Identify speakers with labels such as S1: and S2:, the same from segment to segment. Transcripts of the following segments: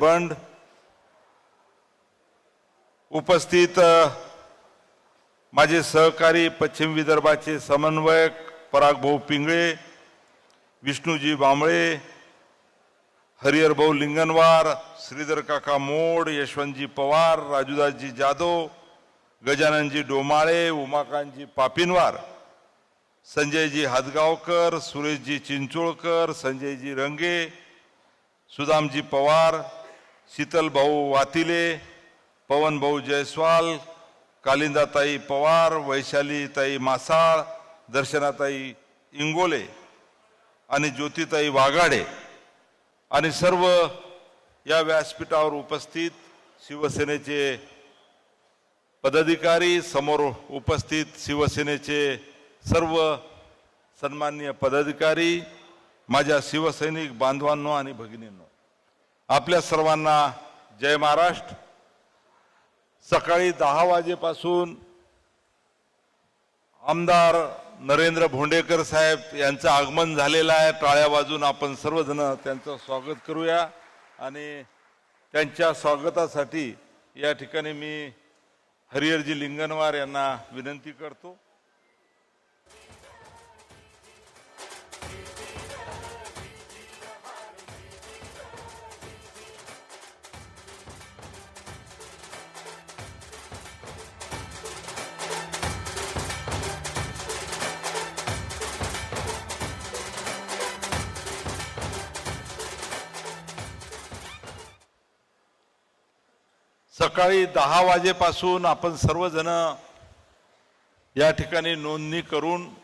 S1: बंड उपस्थित माझे सहकारी पश्चिम विदर्भाचे समन्वयक परागभाऊ पिंगळे विष्णूजी बांबळे हरिहरभाऊ लिंगनवार श्रीधर काका मोड यशवंतजी पवार राजूदासजी जाधव गजाननजी डोमाळे उमाकांतजी पापिनवार संजयजी हादगावकर सुरेशजी चिंचोळकर संजयजी रंगे सुदामजी पवार शीतल भाऊ वातिले पवन भाऊ जयस्वाल कालिंदाताई पवार वैशालीताई मासाळ दर्शनाताई इंगोले आणि ज्योतिताई वाघाडे आणि सर्व या व्यासपीठावर उपस्थित शिवसेनेचे पदाधिकारी समोर उपस्थित शिवसेनेचे सर्व सन्माननीय पदाधिकारी माझ्या शिवसैनिक बांधवांनो आणि भगिनींनो. आपल्या सर्वांना जय महाराष्ट्र. सकाळी दहा वाजेपासून आमदार नरेंद्र भोंडेकर साहेब यांचं आगमन झालेलं आहे. टाळ्या वाजून आपण सर्वजण त्यांचं स्वागत करूया आणि त्यांच्या स्वागतासाठी या ठिकाणी मी हरिहरजी लिंगणवार यांना विनंती करतो. सकाळी दहा वाजेपासून आपण सर्वजण या ठिकाणी नोंदणी करून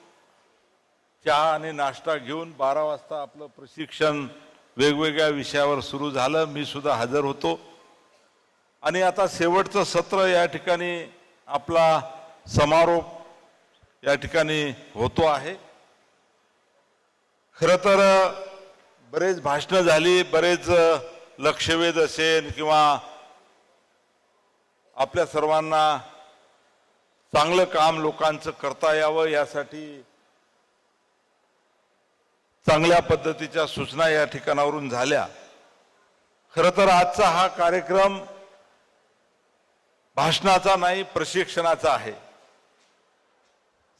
S1: चहा आणि नाश्ता घेऊन बारा वाजता आपलं प्रशिक्षण वेगवेगळ्या विषयावर सुरू झालं. मी सुद्धा हजर होतो. आणि आता शेवटचं सत्र या ठिकाणी आपला समारोप या ठिकाणी होतो आहे. खरं तर बरेच भाषणं झाली बरेच लक्षवेध असेल किंवा आपल्या सर्वांना चांगलं काम लोकांचं करता यावं यासाठी चांगल्या पद्धतीच्या सूचना या ठिकाणावरून झाल्या. खरं तर आजचा हा कार्यक्रम भाषणाचा नाही प्रशिक्षणाचा आहे.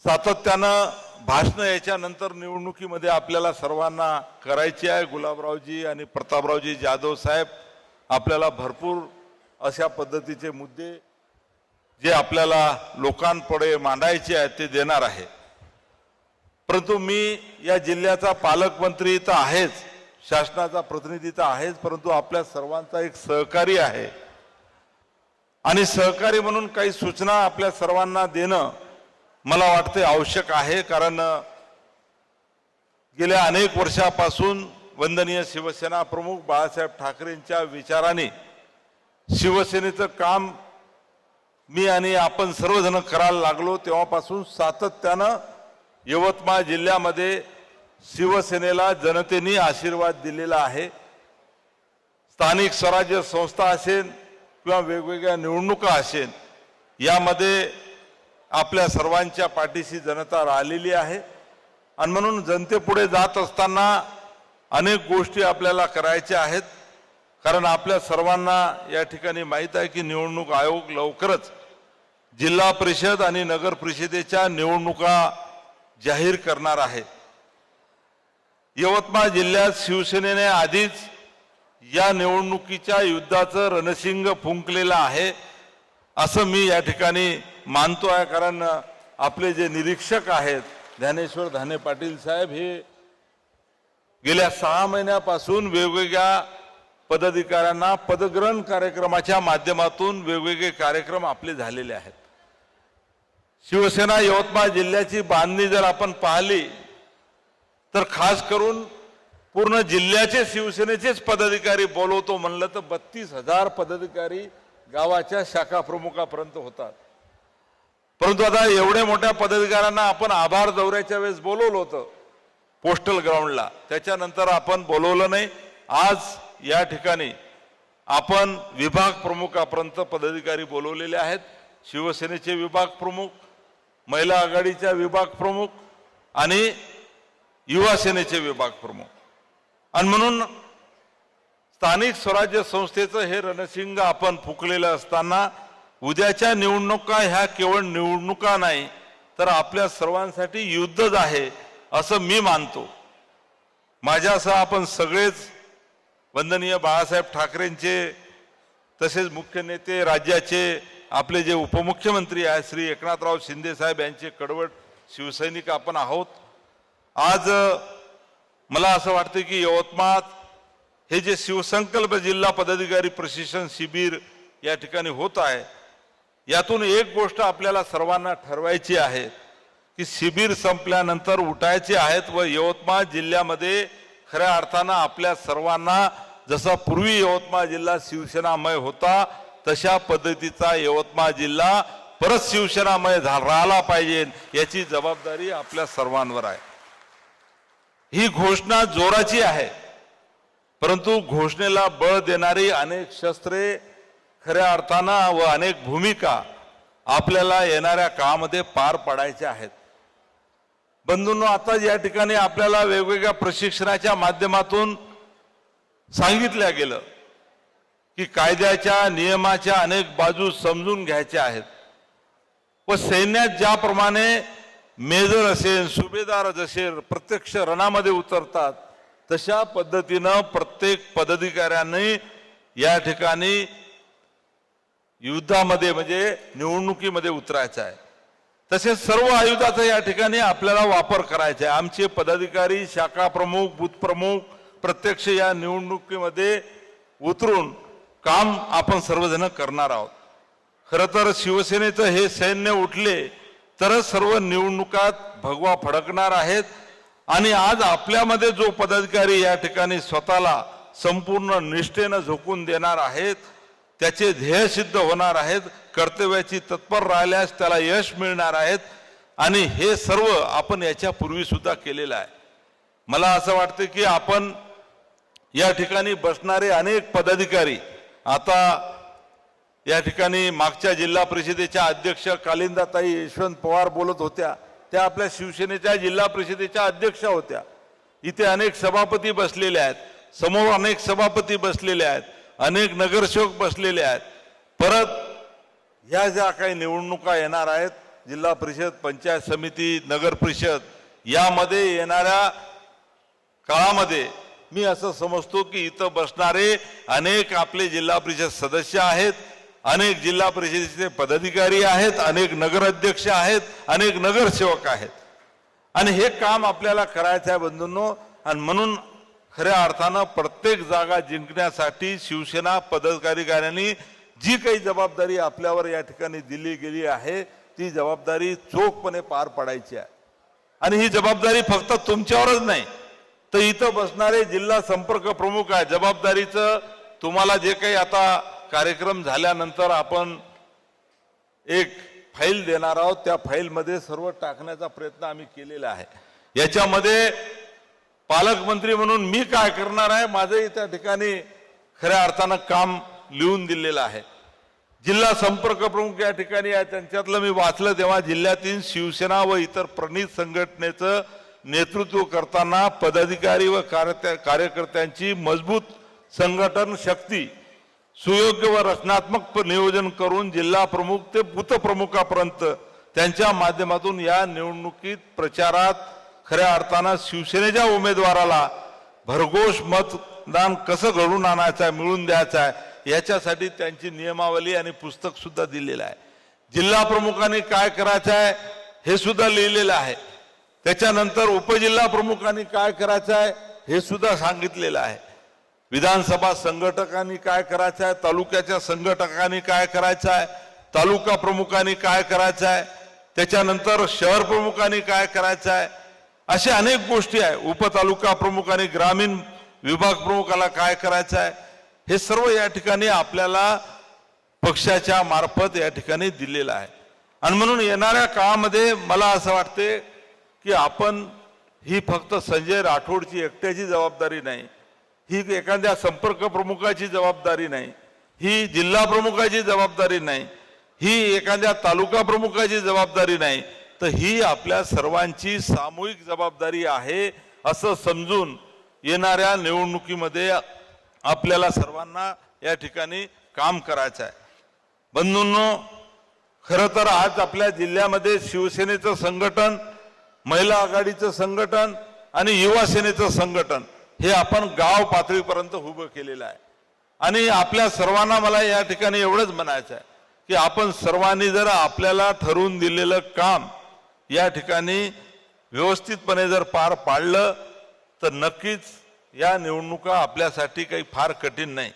S1: सातत्यानं भाषणं याच्यानंतर निवडणुकीमध्ये आपल्याला सर्वांना करायची आहे. गुलाबरावजी आणि प्रतापरावजी जाधव साहेब आपल्याला भरपूर अशा पद्धतीचे मुद्दे जे आपल्याला लोकांपुढे मांडायचे आहेत ते देणार आहे. परंतु मी या जिल्ह्याचा पालकमंत्री तर आहेच शासनाचा प्रतिनिधी तर आहेच परंतु आपल्या सर्वांचा एक सहकारी आहे. आणि सहकारी म्हणून काही सूचना आपल्या सर्वांना देणं मला वाटते आवश्यक आहे कारण गेल्या अनेक वर्षापासून वंदनीय शिवसेना प्रमुख बाळासाहेब ठाकरेंच्या विचाराने शिवसेनेचं काम मी आणि आपण सर्वजण करायला लागलो. तेव्हापासून सातत्यानं यवतमाळ जिल्ह्यामध्ये शिवसेनेला जनतेने आशीर्वाद दिलेला आहे. स्थानिक स्वराज्य संस्था असेल किंवा वेगवेगळ्या निवडणुका असेल यामध्ये आपल्या सर्वांच्या पाठीशी जनता राहिलेली आहे. आणि म्हणून जनतेपुढे जात असताना अनेक गोष्टी आपल्याला करायच्या आहेत. कारण आपल्या सर्वांना या ठिकाणी माहीत आहे की निवडणूक आयोग लवकरच जिल्हा परिषद आणि नगर परिषदेच्या निवडणुका जाहीर करणार आहे. यवतमाळ जिल्ह्यात शिवसेनेने आधीच या निवडणुकीच्या युद्धाचं रणशिंग फुंकलेलं आहे असं मी या ठिकाणी मानतो आहे कारण आपले जे निरीक्षक आहेत ज्ञानेश्वर धाने पाटील साहेब हे गेल्या सहा महिन्यापासून वेगवेगळ्या पदाधिकाऱ्यांना पदग्रहण कार्यक्रमाच्या माध्यमातून वेगवेगळे कार्यक्रम आपले झालेले आहेत. शिवसेना यवतमाळ जिल्ह्याची बांधणी जर आपण पाहिली तर खास करून पूर्ण जिल्ह्याचे शिवसेनेचेच पदाधिकारी बोलवतो म्हणलं तर बत्तीस हजार पदाधिकारी गावाच्या शाखा प्रमुखापर्यंत होतात. परंतु आता एवढ्या मोठ्या पदाधिकाऱ्यांना आपण आभार दौऱ्याच्या वेळेस बोलवलं होतं पोस्टल ग्राउंडला. त्याच्यानंतर आपण बोलवलं नाही. आज या ठिकाणी आपण विभाग प्रमुखापर्यंत पदाधिकारी बोलवलेले आहेत. शिवसेनेचे विभाग प्रमुख महिला आघाडीच्या विभाग प्रमुख आणि युवा सेनेचे विभाग प्रमुख. आणि म्हणून स्थानिक स्वराज्य संस्थेचं हे रणशिंग आपण फुकलेलं असताना उद्याच्या निवडणुका ह्या केवळ निवडणुका नाही तर आपल्या सर्वांसाठी युद्धच आहे असं मी मानतो. माझ्यासह आपण सगळेच वंदनीय बाळासाहेब ठाकरेंचे तसेच मुख्य नेते राज्याचे आपले जे उपमुख्यमंत्री आहेत श्री एकनाथराव शिंदे साहेब यांचे कडवट शिवसैनिक आपण आहोत. आज मला असं वाटतं की यवतमाळ हे जे शिवसंकल्प जिल्हा पदाधिकारी प्रशिक्षण शिबिर या ठिकाणी होत आहे यातून एक गोष्ट आपल्याला सर्वांना ठरवायची आहे की शिबिर संपल्यानंतर उठायचे आहेत व यवतमाळ जिल्ह्यामध्ये खऱ्या अर्थानं आपल्या सर्वांना जसा पूर्वी यवतमाळ जिल्हा शिवसेनामय होता तशा पद्धतीचा यवतमाळ जिल्हा परत शिवसेनामय झा राहिला पाहिजे याची जबाबदारी आपल्या सर्वांवर आहे. ही घोषणा जोराची आहे परंतु घोषणेला बळ देणारी अनेक शस्त्रे खऱ्या अर्थानं व अनेक भूमिका आपल्याला येणाऱ्या काळामध्ये पार पाडायच्या आहेत. बंधूंनो आता या ठिकाणी आपल्याला वेगवेगळ्या प्रशिक्षणाच्या माध्यमातून सांगितलं गेलं की कायद्याच्या नियमाच्या अनेक बाजू समजून घ्यायच्या आहेत. व सैन्यात ज्याप्रमाणे मेजर असेल सुभेदार जसे प्रत्यक्ष रणामध्ये उतरतात तशा पद्धतीनं प्रत्येक पदाधिकाऱ्यांनी या ठिकाणी युद्धामध्ये म्हणजे निवडणुकीमध्ये उतरायचं आहे. तसेच सर्व आयुधाचा या ठिकाणी आपल्याला वापर करायचा आहे. आमचे पदाधिकारी शाखा प्रमुख बूथ प्रमुख प्रत्यक्ष या निवडणुकीमध्ये उतरून काम आपण सर्वजण करणार आहोत. खरं तर शिवसेनेचं हे सैन्य उठले तरच सर्व निवडणुकात भगवा फडकणार आहेत. आणि आज आपल्यामध्ये जो पदाधिकारी या ठिकाणी स्वतःला संपूर्ण निष्ठेनं झोकून देणार आहेत त्याचे ध्येय सिद्ध होणार आहेत कर्तव्याची तत्पर राहिल्यास त्याला यश मिळणार आहेत आणि हे सर्व आपण याच्यापूर्वी सुद्धा केलेलं आहे. मला असं वाटतं की आपण या ठिकाणी बसणारे अनेक पदाधिकारी आता या ठिकाणी मागच्या जिल्हा परिषदेच्या अध्यक्ष कालिंदाताई यशवंत पवार बोलत होत्या त्या आपल्या शिवसेनेच्या जिल्हा परिषदेच्या अध्यक्षा होत्या. इथे अनेक सभापती बसलेले आहेत समोर अनेक सभापती बसलेले आहेत. अनेक नगरसेवक बसलेले आहेत. परत ह्या ज्या काही निवडणुका येणार आहेत जिल्हा परिषद पंचायत समिती नगर परिषद यामध्ये येणाऱ्या काळामध्ये मी असं समजतो की इथं बसणारे अनेक आपले जिल्हा परिषद सदस्य आहेत अनेक जिल्हा परिषदेचे पदाधिकारी आहेत अनेक नगराध्यक्ष आहेत अनेक नगरसेवक आहेत. आणि हे काम आपल्याला करायचं आहे बंधूंनो आणि म्हणून खऱ्या अर्थानं प्रत्येक जागा जिंकण्यासाठी शिवसेना पदाधिकाऱ्यांनी जी काही जबाबदारी आपल्यावर या ठिकाणी दिली गेली आहे ती जबाबदारी चोखपणे पार पाडायची आहे. आणि ही जबाबदारी फक्त तुमच्यावरच नाही तर इथं बसणारे जिल्हा संपर्क प्रमुख आहे. जबाबदारीचं तुम्हाला जे काही आता कार्यक्रम झाल्यानंतर आपण एक फाईल देणार आहोत त्या फाईलमध्ये सर्व टाकण्याचा प्रयत्न आम्ही केलेला आहे. याच्यामध्ये पालकमंत्री म्हणून मी काय करणार आहे माझंही त्या ठिकाणी खऱ्या अर्थानं काम लिहून दिलेलं आहे. जिल्हा संपर्क प्रमुख या ठिकाणी आहे त्यांच्यातलं मी वाचलं तेव्हा जिल्ह्यातील शिवसेना व इतर प्रणित संघटनेचं नेतृत्व करताना पदाधिकारी व कार्यकर्त्यांची मजबूत संघटन शक्ती सुयोग्य व रचनात्मक नियोजन करून जिल्हा प्रमुख ते बूथ प्रमुखापर्यंत त्यांच्या माध्यमातून या निवडणुकीत प्रचारात खऱ्या अर्थानं शिवसेनेच्या उमेदवाराला भरघोष मतदान कसं घडून आणायचं आहे मिळून द्यायचं आहे याच्यासाठी त्यांची नियमावली आणि पुस्तक सुद्धा दिलेलं आहे. जिल्हा प्रमुखांनी काय करायचं आहे हे सुद्धा लिहिलेलं आहे. त्याच्यानंतर उपजिल्हा प्रमुखांनी काय करायचं आहे हे सुद्धा सांगितलेलं आहे. विधानसभा संघटकांनी काय करायचं आहे तालुक्याच्या संघटकांनी काय करायचं आहे तालुका प्रमुखांनी काय करायचं आहे त्याच्यानंतर शहर प्रमुखांनी काय करायचं आहे अशा अनेक गोष्टी आहे. उपतालुका प्रमुखांनी ग्रामीण विभाग प्रमुखाला काय करायचं आहे? हे सर्व या ठिकाणी आपल्याला पक्षाच्या मार्फत या ठिकाणी दिलेलं आहे. आणि म्हणून येणाऱ्या काळामध्ये मला असं वाटते की आपण ही फक्त संजय राठोडची एकट्याची जबाबदारी नाही. ही एखाद्या संपर्क प्रमुखाची जबाबदारी नाही. ही जिल्हा प्रमुखाची जबाबदारी नाही. ही एखाद्या तालुका प्रमुखाची जबाबदारी नाही. तर ही आपल्या सर्वांची सामूहिक जबाबदारी आहे असं समजून येणाऱ्या निवडणुकीमध्ये आपल्याला सर्वांना या ठिकाणी काम करायचं आहे. बंधूंनो खरं तर आज आपल्या जिल्ह्यामध्ये शिवसेनेचं संघटन महिला आघाडीचं संघटन आणि युवा सेनेचं संघटन हे आपण गाव पातळीपर्यंत उभं केलेलं आहे. आणि आपल्या सर्वांना मला या ठिकाणी एवढंच म्हणायचं आहे की आपण सर्वांनी जर आपल्याला ठरवून दिलेलं काम या ठिकाणी व्यवस्थितपणे जर पार पाडलं तर नक्कीच या निवडणुका आपल्यासाठी काही फार कठीण नाही.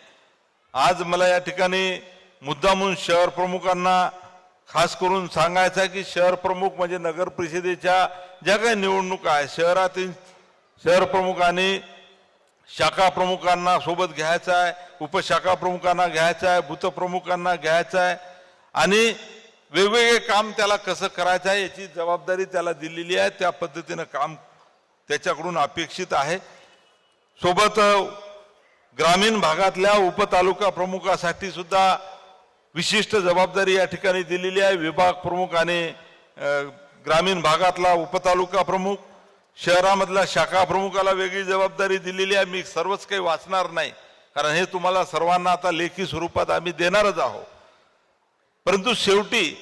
S1: आज मला या ठिकाणी मुद्दामून शहर प्रमुखांना खास करून सांगायचं आहे की शहर प्रमुख म्हणजे नगर परिषदेच्या ज्या काही निवडणुका आहेत शहरातील शहर प्रमुखांनी शाखा प्रमुखांना सोबत घ्यायचं आहे उपशाखा प्रमुखांना घ्यायचं आहे भूतप्रमुखांना प्रमुखांना घ्यायचं आहे. आणि वेगवेगळे काम त्याला कसं करायचं आहे याची जबाबदारी त्याला दिलेली आहे. त्या पद्धतीनं काम त्याच्याकडून अपेक्षित आहे. सोबत ग्रामीण भागातल्या उपतालुका प्रमुखासाठी सुद्धा विशिष्ट जबाबदारी या ठिकाणी दिलेली आहे. विभाग प्रमुख आणि ग्रामीण भागातला उपतालुका प्रमुख शहरामधल्या शाखा प्रमुखाला वेगळी जबाबदारी दिलेली आहे. मी सर्वच काही वाचणार नाही. कारण हे तुम्हाला सर्वांना आता लेखी स्वरूपात आम्ही देणारच आहोत. परंतु शेवटी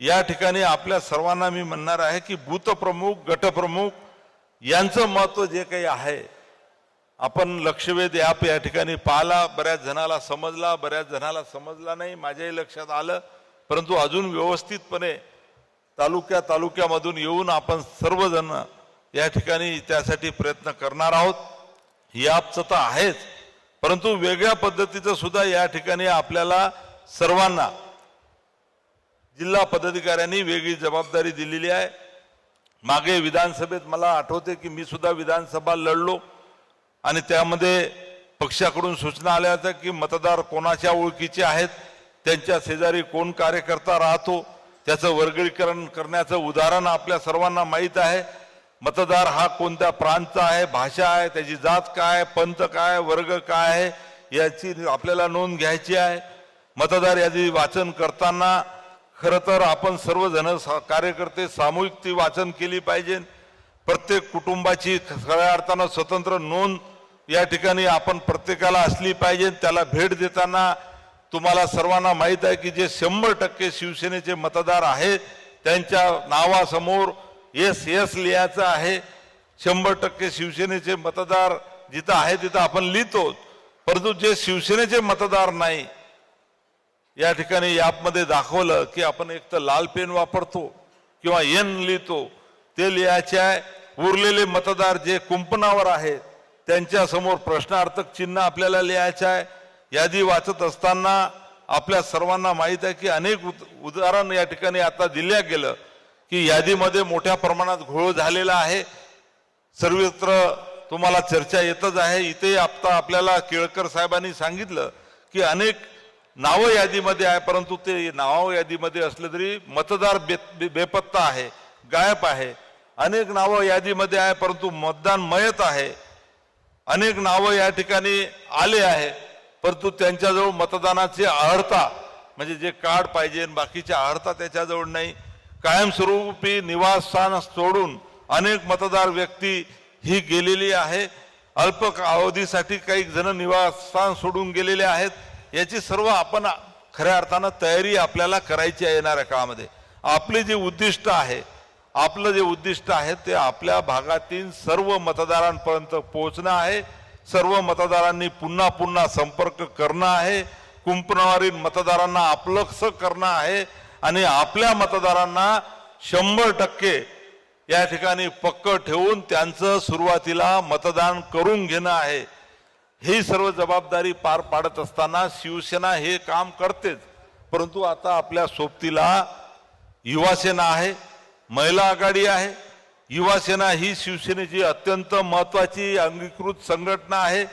S1: या ठिकाणी आपल्या सर्वांना मी म्हणणार आहे की भूतप्रमुख गटप्रमुख यांचं महत्त्व जे काही आहे आपण लक्षवेध ॲप या ठिकाणी पाहिला बऱ्याच जणाला समजला बऱ्याच जणाला समजला नाही माझ्याही लक्षात आलं. परंतु अजून व्यवस्थितपणे तालुक्या तालुक्यामधून येऊन आपण सर्वजण या ठिकाणी त्यासाठी प्रयत्न करणार आहोत. ही ॲपचं तर आहेच. परंतु वेगळ्या पद्धतीचं सुद्धा या ठिकाणी आपल्याला सर्वांना जिल्हा पदाधिकाऱ्यांनी वेगळी जबाबदारी दिलेली आहे. मागे विधानसभेत मला आठवते की मी सुद्धा विधानसभा लढलो आणि त्यामध्ये पक्षाकडून सूचना आल्या होत्या की मतदार कोणाच्या ओळखीचे आहेत त्यांच्या शेजारी कोण कार्यकर्ता राहतो त्याचं वर्गीकरण करण्याचं उदाहरण आपल्या सर्वांना माहीत आहे. मतदार हा कोणत्या प्रांतचा आहे भाषा आहे त्याची जात काय पंथ काय वर्ग काय आहे याची आपल्याला नोंद घ्यायची आहे. मतदार यादी वाचन करताना खरं तर आपण सर्वजण सा- कार्यकर्ते सामूहिक ती वाचन केली पाहिजे. प्रत्येक कुटुंबाची खऱ्या अर्थानं स्वतंत्र नोंद या ठिकाणी आपण प्रत्येकाला असली पाहिजे. त्याला भेट देताना तुम्हाला सर्वांना माहीत आहे की जे शंभर टक्के शिवसेनेचे मतदार आहेत त्यांच्या नावासमोर एस एस लिहायचं आहे. शंभर टक्के शिवसेनेचे मतदार जिथं आहे तिथं आपण लिहितो. परंतु जे शिवसेनेचे मतदार नाही या ठिकाणी ॲपमध्ये दाखवलं की आपण एक तर लाल पेन वापरतो किंवा एन लिहितो. ते लिहायचे आहे उरलेले मतदार जे कुंपणावर आहेत त्यांच्यासमोर प्रश्नार्थक चिन्ह आपल्याला लिहायचं आहे. यादी वाचत असताना आपल्या सर्वांना माहीत आहे की अनेक उद- उदाहरण या ठिकाणी आता दिल्या गेलं की यादीमध्ये मोठ्या प्रमाणात घोळ झालेला आहे. सर्वत्र तुम्हाला चर्चा येतच आहे. इथे आता आपल्याला केळकर साहेबांनी सांगितलं की अनेक नावं यादीमध्ये आहे परंतु ते नाव यादीमध्ये असले तरी मतदार बे बेपत्ता आहे गायब आहे. अनेक नावं यादीमध्ये आहे परंतु मतदान मयत आहे. अनेक नावं या ठिकाणी आले आहे परंतु त्यांच्याजवळ मतदानाची अर्हता म्हणजे जे कार्ड पाहिजे बाकीच्या बाकीची अर्हता त्याच्याजवळ नाही. कायमस्वरूपी निवासस्थान सोडून अनेक मतदार व्यक्ती ही गेलेली आहे. अल्प अवधीसाठी काही जण निवासस्थान सोडून गेलेले आहेत. याची सर्व आपण खऱ्या अर्थानं तयारी आपल्याला करायची आहे येणाऱ्या काळामध्ये. आपले जे उद्दिष्ट आहे आपलं जे उद्दिष्ट आहे ते आपल्या भागातील सर्व मतदारांपर्यंत पोहोचणं आहे सर्व मतदारांनी पुन्हा पुन्हा संपर्क करणं आहे कुंपणावरील मतदारांना आपलंस करणं आहे आणि आपल्या मतदारांना शंभर टक्के या ठिकाणी पक्क ठेवून त्यांचं सुरुवातीला मतदान करून घेणं आहे. ही सर्व जबाबदारी पार पाडत असताना शिवसेना हे काम करतेच. परंतु आता आपल्या सोबतीला युवासेना आहे महिला आघाडी आहे. युवासेना ही शिवसेनेची अत्यंत महत्वाची अंगीकृत संघटना आहे.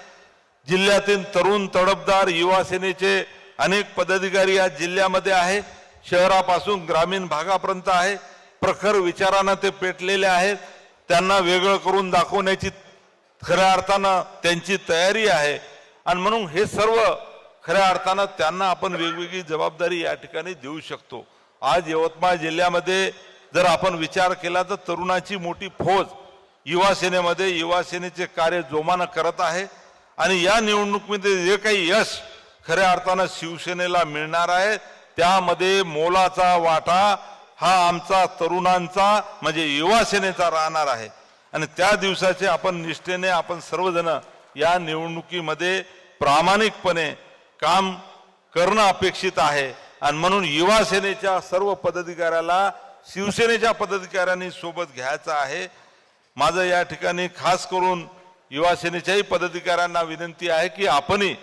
S1: जिल्ह्यातील तरुण तडफदार युवासेनेचे अनेक पदाधिकारी या जिल्ह्यामध्ये आहे. शहरापासून ग्रामीण भागापर्यंत आहे. प्रखर विचारानं ते पेटलेले आहेत. त्यांना वेगळं करून दाखवण्याची खऱ्या अर्थानं त्यांची तयारी आहे. आणि म्हणून हे सर्व खऱ्या अर्थानं त्यांना आपण वेगवेगळी जबाबदारी या ठिकाणी देऊ शकतो. आज यवतमाळ जिल्ह्यामध्ये जर आपण विचार केला तर तरुणाची मोठी फौज युवा सेनेमध्ये युवा सेनेचे कार्य जोमानं करत आहे. आणि या निवडणुकीमध्ये जे काही यश खऱ्या अर्थानं शिवसेनेला मिळणार आहे त्यामध्ये मोलाचा वाटा हा आमचा तरुणांचा म्हणजे युवा सेनेचा राहणार आहे. आणि त्या दिवसाचे आपण निष्ठेने आपण सर्वजण या निवडणुकीमध्ये प्रामाणिकपणे काम करणं अपेक्षित आहे. आणि म्हणून युवा सेनेच्या सर्व पदाधिकाऱ्याला शिवसेनेच्या पदाधिकाऱ्यांनी सोबत घ्यायचं आहे. माझं या ठिकाणी खास करून युवा सेनेच्याही पदाधिकाऱ्यांना विनंती आहे की आपणही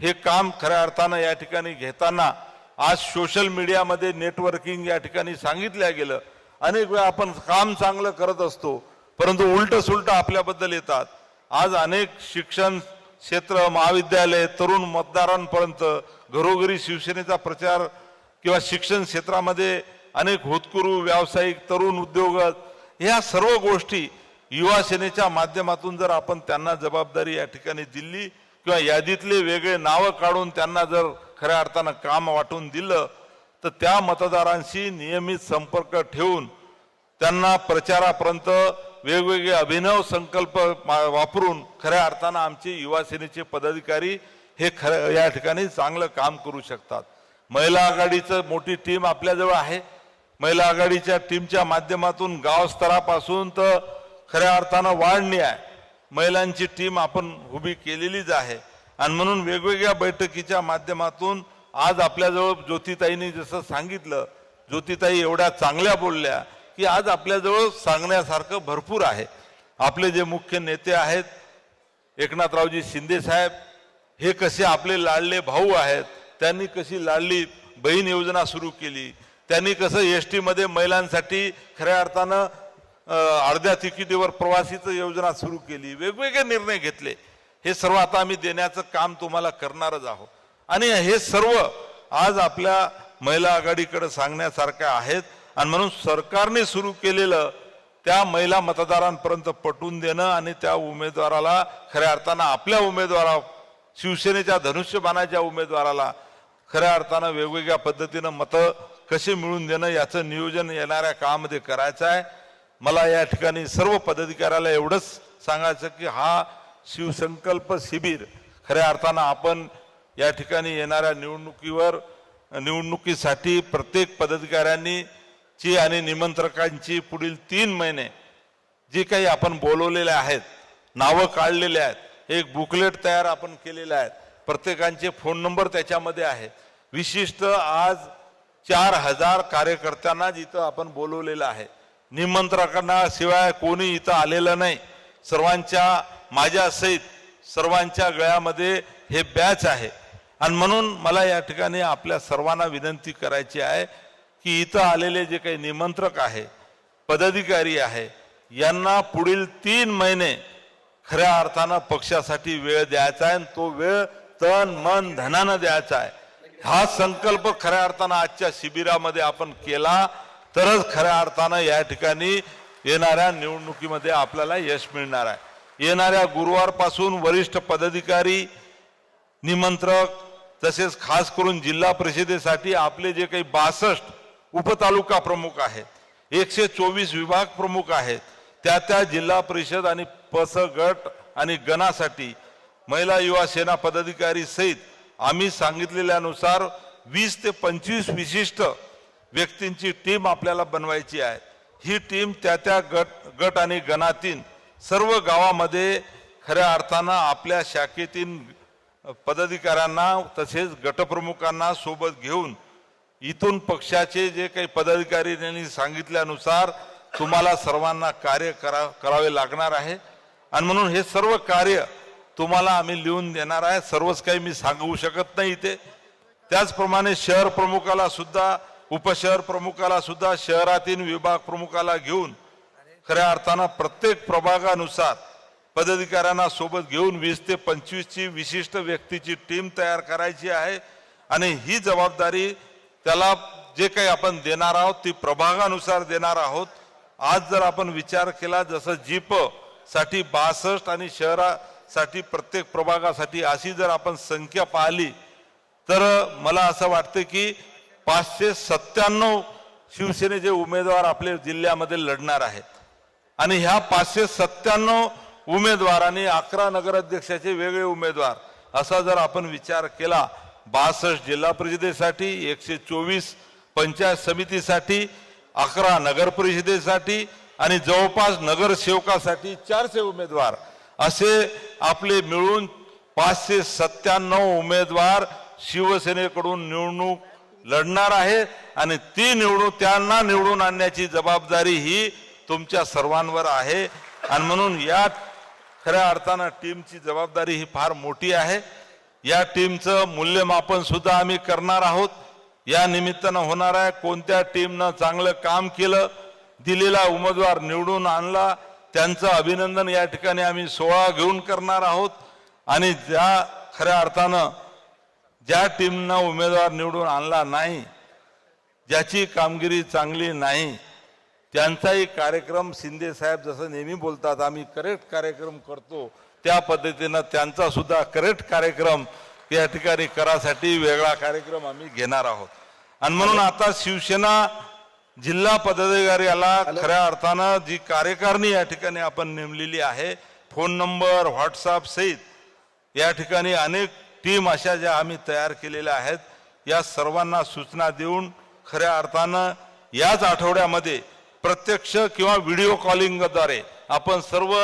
S1: हे काम खऱ्या अर्थानं या ठिकाणी घेताना आज सोशल मीडियामध्ये नेटवर्किंग या ठिकाणी सांगितलं गेलं. अनेक वेळा आपण काम चांगलं करत असतो. परंतु उलट सुलट आपल्याबद्दल येतात. आज अनेक शिक्षण क्षेत्र महाविद्यालय तरुण मतदारांपर्यंत घरोघरी शिवसेनेचा प्रचार किंवा शिक्षण क्षेत्रामध्ये अनेक होतकुरू व्यावसायिक तरुण उद्योग ह्या सर्व गोष्टी युवा सेनेच्या माध्यमातून जर आपण त्यांना जबाबदारी या ठिकाणी दिली किंवा यादीतले वेगळे नावं काढून त्यांना जर खऱ्या अर्थानं काम वाटून दिलं तर त्या मतदारांशी नियमित संपर्क ठेवून त्यांना प्रचारापर्यंत वेगवेगळे अभिनव संकल्प मा- वापरून खऱ्या अर्थानं आमचे युवासेनेचे पदाधिकारी हे खरं या ठिकाणी चांगलं काम करू शकतात. महिला आघाडीचं मोठी टीम आपल्याजवळ आहे. महिला आघाडीच्या टीमच्या माध्यमातून गाव स्तरापासून तर खऱ्या अर्थानं वाढणी आहे. महिलांची टीम आपण उभी केलेलीच आहे. आणि म्हणून वेगवेगळ्या बैठकीच्या माध्यमातून आज आपल्याजवळ ज्योतिताईंनी जसं सांगितलं ज्योतिताई एवढ्या चांगल्या बोलल्या की आज आपल्याजवळ सांगण्यासारखं भरपूर आहे. आपले जे मुख्य नेते आहेत एकनाथरावजी शिंदे साहेब हे कसे आपले लाडले भाऊ आहेत त्यांनी कशी लाडली बहीण योजना सुरू केली त्यांनी कसं एस टीमध्ये महिलांसाठी खऱ्या अर्थानं अर्ध्या तिकिटीवर प्रवासीचं योजना सुरू केली वेगवेगळे निर्णय घेतले. हे सर्व आता आम्ही देण्याचं काम तुम्हाला करणारच आहोत. आणि हे सर्व आज आपल्या महिला आघाडीकडे सांगण्यासारख्या आहेत. आणि म्हणून सरकारने सुरू केलेलं त्या महिला मतदारांपर्यंत पटवून देणं आणि त्या उमेदवाराला खऱ्या अर्थानं आपल्या उमेदवारा शिवसेनेच्या धनुष्यबाणाच्या उमेदवाराला खऱ्या अर्थानं वेगवेगळ्या पद्धतीनं मतं कसे मिळून देणं याचं नियोजन येणाऱ्या काळामध्ये करायचं आहे. मला या ठिकाणी सर्व पदाधिकाऱ्याला एवढंच सांगायचं की हा शिवसंकल्प शिबिर खऱ्या अर्थानं आपण या ठिकाणी येणाऱ्या निवडणुकीवर निवडणुकीसाठी प्रत्येक पदाधिकाऱ्यांनी ची आणि निमंत्रकांची पुढील तीन महिने जे काही आपण बोलवलेले आहेत नावं काढलेले आहेत एक बुकलेट तयार आपण केलेले आहेत प्रत्येकांचे फोन नंबर त्याच्यामध्ये आहे. विशिष्ट आज चार हजार कार्यकर्त्यांना जिथं आपण बोलवलेलं आहे. निमंत्रकांना शिवाय कोणी इथं आलेलं नाही. सर्वांच्या माझ्या सहित सर्वांच्या गळ्यामध्ये हे बॅच आहे. आणि म्हणून मला या ठिकाणी आपल्या सर्वांना विनंती करायची आहे की इथं आलेले जे काही निमंत्रक आहे पदाधिकारी आहे यांना पुढील तीन महिने खऱ्या अर्थानं पक्षासाठी वेळ द्यायचा आहे आणि तो वेळ तन मन धनानं द्यायचा आहे. हा संकल्प खऱ्या अर्थानं आजच्या शिबिरामध्ये आपण केला तरच खऱ्या अर्थानं या ठिकाणी येणाऱ्या निवडणुकीमध्ये आपल्याला यश मिळणार आहे. येणाऱ्या गुरुवारपासून वरिष्ठ पदाधिकारी निमंत्रक तसेच खास करून जिल्हा परिषदेसाठी आपले जे काही बासष्ट उपतालुका प्रमुख आहेत एकशे चोवीस विभाग प्रमुख आहेत. त्या त्या जिल्हा परिषद आणि पस गट आणि गणासाठी महिला युवा सेना पदाधिकारी सहित आम्ही सांगितलेल्यानुसार वीस ते पंचवीस विशिष्ट व्यक्तींची टीम आपल्याला बनवायची आहे. ही टीम त्या त्या गट गट आणि गणातील सर्व गावामध्ये खऱ्या अर्थानं आपल्या शाखेतील पदाधिकाऱ्यांना तसेच गटप्रमुखांना सोबत घेऊन इथून पक्षाचे जे काही पदाधिकारी त्यांनी सांगितल्यानुसार तुम्हाला सर्वांना कार्य करा करावे लागणार आहे. आणि म्हणून हे सर्व कार्य तुम्हाला आम्ही लिहून देणार आहे. सर्वच काही मी सांगू शकत नाही इथे. त्याचप्रमाणे शहर प्रमुखाला सुद्धा उपशहर प्रमुखाला सुद्धा शहरातील विभाग प्रमुखाला घेऊन खऱ्या अर्थानं प्रत्येक प्रभागानुसार पदाधिकाऱ्यांना सोबत घेऊन वीस ते पंचवीसची विशिष्ट व्यक्तीची टीम तयार करायची आहे. आणि ही जबाबदारी त्याला जे काही आपण देणार आहोत ती प्रभागानुसार देणार आहोत. आज जर आपण विचार केला जसं जीपसाठी बासष्ट आणि शहरासाठी प्रत्येक प्रभागासाठी अशी जर आपण संख्या पाहिली तर मला असं वाटतं की पाचशे सत्त्याण्णव शिवसेनेचे उमेदवार आपले जिल्ह्यामध्ये लढणार आहेत. आणि ह्या पाचशे सत्त्याण्णव उमेदवार आणि अकरा नगराध्यक्षाचे वेगळे उमेदवार असा जर आपण विचार केला बासष्ट जिल्हा परिषदेसाठी एकशे चोवीस पंचायत समितीसाठी अकरा नगर परिषदेसाठी आणि जवळपास नगरसेवकासाठी चारशे उमेदवार. असे आपले मिळून पाचशे सत्त्याण्णव उमेदवार शिवसेनेकडून निवडणूक लढणार आहे आणि ती निवडून त्यांना निवडून आणण्याची जबाबदारी ही तुमच्या सर्वांवर आहे. आणि म्हणून या खऱ्या अर्थानं टीमची जबाबदारी ही फार मोठी आहे. या टीमचं मूल्यमापन सुद्धा आम्ही करणार आहोत. या निमित्तानं होणार आहे कोणत्या टीमनं चांगलं काम केलं दिलेला उमेदवार निवडून आणला त्यांचं अभिनंदन या ठिकाणी आम्ही सोहळा घेऊन करणार आहोत. आणि ज्या खऱ्या अर्थानं ज्या टीमनं उमेदवार निवडून आणला नाही ज्याची कामगिरी चांगली नाही त्यांचाही कार्यक्रम शिंदे साहेब जसं नेहमी बोलतात आम्ही करेक्ट कार्यक्रम करतो. त्या पद्धतीनं त्यांचा सुद्धा करेक्ट कार्यक्रम या ठिकाणी करासाठी वेगळा कार्यक्रम आम्ही घेणार आहोत. आणि म्हणून आता शिवसेना जिल्हा पदाधिकाऱ्याला खऱ्या अर्थानं जी कार्यकारिणी या ठिकाणी आपण नेमलेली आहे फोन नंबर व्हॉट्सअप सहित या ठिकाणी अनेक टीम अशा ज्या आम्ही तयार केलेल्या आहेत या सर्वांना सूचना देऊन खऱ्या अर्थानं याच आठवड्यामध्ये प्रत्यक्ष किंवा व्हिडिओ कॉलिंगद्वारे आपण सर्व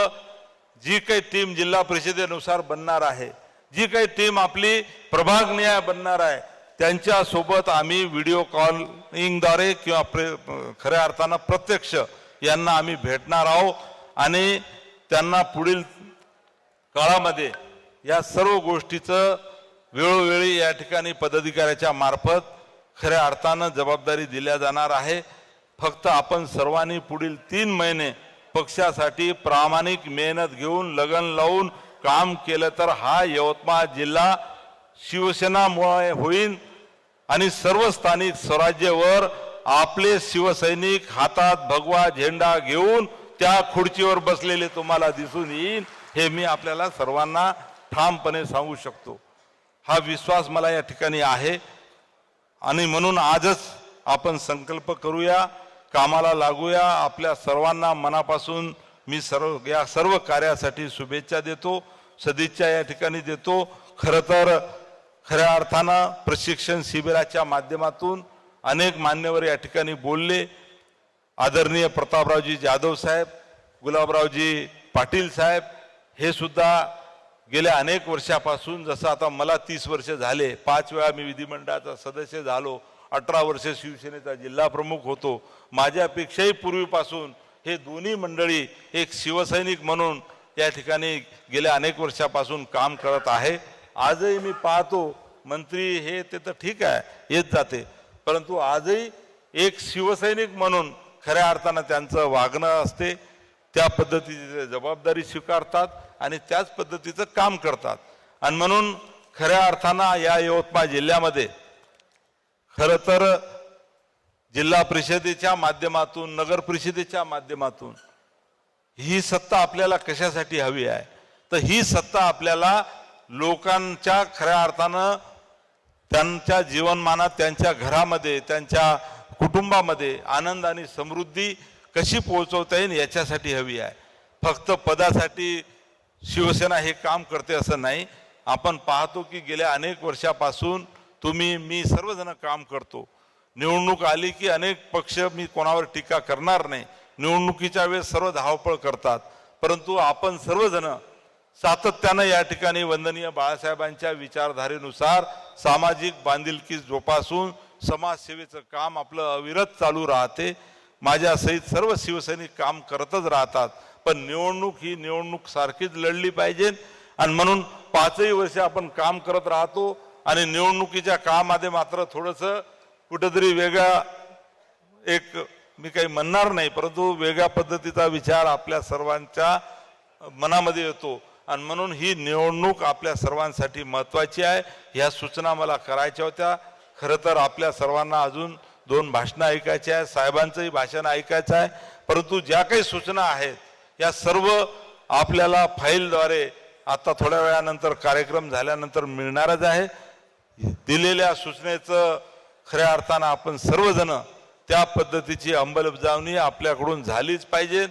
S1: जी काही टीम जिल्हा परिषदेनुसार बनणार आहे जी काही टीम आपली प्रभागनिहाय बनणार आहे त्यांच्यासोबत आम्ही व्हिडिओ कॉलिंगद्वारे किंवा प्रे- खऱ्या अर्थानं प्रत्यक्ष यांना आम्ही भेटणार आहोत आणि त्यांना पुढील काळामध्ये या सर्व गोष्टीचं वेळोवेळी या ठिकाणी पदाधिकाऱ्याच्या मार्फत खऱ्या अर्थानं जबाबदारी दिल्या जाणार आहे. फक्त आपण सर्वांनी पुढील तीन महिने पक्षासाठी प्रामाणिक मेहनत घेऊन लगन लावून काम केलं तर हा यवतमाळ जिल्हा शिवसेनामुळे होईल आणि सर्व स्थानिक स्वराज्यवर आपले शिवसैनिक हातात भगवा झेंडा घेऊन त्या खुर्चीवर बसलेले तुम्हाला दिसून येईल हे मी आपल्याला सर्वांना ठामपणे सांगू शकतो. हा विश्वास मला या ठिकाणी आहे आणि म्हणून आजच आपण संकल्प करूया. कामाला लागूया. आपल्या सर्वांना मनापासून मी सर्व या सर्व कार्यासाठी शुभेच्छा देतो. सदिच्छा या ठिकाणी देतो. खरं तर खऱ्या अर्थानं प्रशिक्षण शिबिराच्या माध्यमातून अनेक मान्यवर या ठिकाणी बोलले. आदरणीय प्रतापरावजी जाधव साहेब गुलाबरावजी पाटील साहेब हे सुद्धा गेल्या अनेक वर्षापासून जसं आता मला तीस वर्ष झाले पाच वेळा मी विधिमंडळाचा सदस्य झालो अठरा वर्ष शिवसेनेचा जिल्हा प्रमुख होतो. माझ्यापेक्षाही पूर्वीपासून हे दोन्ही मंडळी एक शिवसैनिक म्हणून या ठिकाणी गेल्या अनेक वर्षापासून काम करत आहे. आजही मी पाहतो मंत्री हे ते तर ठीक आहे येत जाते. परंतु आजही एक शिवसैनिक म्हणून खऱ्या अर्थानं त्यांचं वागणं असते. त्या पद्धतीची जबाबदारी स्वीकारतात आणि त्याच पद्धतीचं काम करतात. आणि म्हणून खऱ्या अर्थानं या यवतमाळ जिल्ह्यामध्ये खरं तर जिल्हा परिषदेच्या माध्यमातून नगर परिषदेच्या माध्यमातून ही सत्ता आपल्याला कशासाठी हवी आहे? तर ही सत्ता आपल्याला लोकांच्या खऱ्या अर्थानं त्यांच्या जीवनमानात त्यांच्या घरामध्ये त्यांच्या कुटुंबामध्ये आनंद आणि समृद्धी कशी पोहोचवता येईल याच्यासाठी हवी आहे. फक्त पदासाठी शिवसेना हे काम करते असं नाही. आपण पाहतो की गेल्या अनेक वर्षापासून तुम्ही मी सर्वजण काम करतो. निवडणूक आली की अनेक पक्ष मी कोणावर टीका करणार नाही. निवडणुकीच्या वेळेस सर्व धावपळ करतात. परंतु आपण सर्वजण सातत्यानं या ठिकाणी वंदनीय बाळासाहेबांच्या विचारधारेनुसार सामाजिक बांधिलकी जोपासून समाजसेवेचं काम आपलं अविरत चालू राहते. माझ्या सहित सर्व शिवसैनिक काम करतच राहतात. पण निवडणूक ही निवडणूक सारखीच लढली पाहिजे. आणि म्हणून पाचही वर्ष आपण काम करत राहतो. आणि निवडणुकीच्या कामामध्ये मात्र थोडंसं कुठंतरी वेगळा एक मी काही म्हणणार नाही परंतु वेगळ्या पद्धतीचा विचार आपल्या सर्वांच्या मनामध्ये येतो. आणि म्हणून ही निवडणूक आपल्या सर्वांसाठी महत्त्वाची आहे. ह्या सूचना मला करायच्या होत्या. खरं तर आपल्या सर्वांना अजून दोन भाषणं ऐकायची आहे. साहेबांचंही भाषण ऐकायचं आहे. परंतु ज्या काही सूचना आहेत या सर्व आपल्याला फाईलद्वारे आता थोड्या वेळानंतर कार्यक्रम झाल्यानंतर मिळणारच आहे. दिलेल्या सूचनेचं खऱ्या अर्थानं आपण सर्वजण त्या पद्धतीची अंमलबजावणी आपल्याकडून झालीच पाहिजे.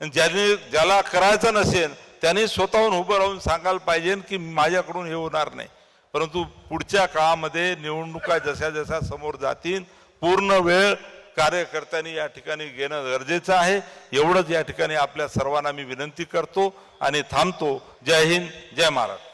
S1: आणि ज्याने ज्याला करायचं नसेल त्याने स्वतःहून उभं राहून सांगायला पाहिजे की माझ्याकडून हे होणार नाही. परंतु पुढच्या काळामध्ये निवडणुका जशा जशा समोर जातील पूर्ण वेळ कार्यकर्त्यांनी या ठिकाणी घेणं गरजेचं आहे. एवढंच या ठिकाणी आपल्या सर्वांना मी विनंती करतो आणि थांबतो. जय हिंद जय महाराष्ट्र.